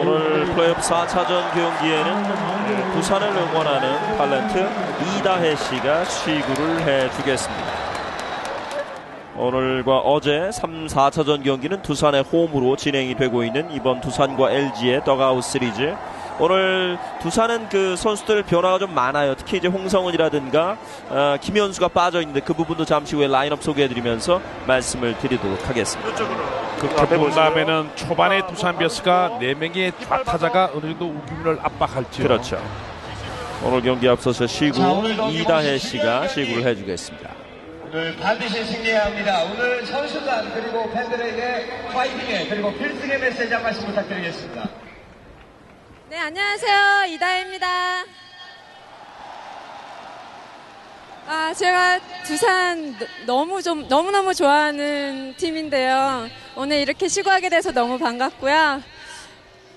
오늘 플레이오프 4차전 경기에는 부산을 응원하는 탤런트 이다혜 씨가 시구를 해주겠습니다. 오늘과 어제 3, 4차전 경기는 두산의 홈으로 진행이 되고 있는 이번 두산과 LG의 더가웃 시리즈. 오늘 두산은 그 선수들 변화가 좀 많아요. 특히 이제 홍성은이라든가 어, 김현수가 빠져 있는데 그 부분도 잠시 후에 라인업 소개해드리면서 말씀을 드리도록 하겠습니다. 그 본다음에는 초반에 두산 베어스가 4명의 좌타자가 어느 정도 우기를 압박할지요. 그렇죠. 오늘 경기 앞서서 시구 이다혜 씨가 시구를 해주겠습니다. 오늘 반드시 승리해야 합니다. 오늘 선수단 그리고 팬들에게 파이팅의 그리고 필승의 메시지 한 말씀 부탁드리겠습니다. 네, 안녕하세요. 이다혜입니다. 아, 제가 두산 너무 좀, 너무너무 좋아하는 팀인데요. 오늘 이렇게 시구하게 돼서 너무 반갑고요.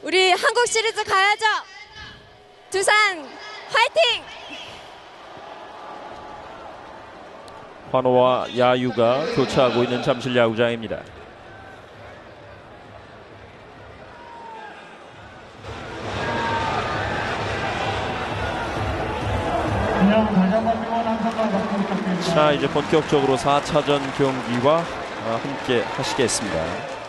우리 한국 시리즈 가야죠! 두산, 화이팅! 환호와 야유가 교차하고 있는 잠실 야구장입니다. 자 이제 본격적으로 4차전 경기와 아, 함께 하시겠습니다.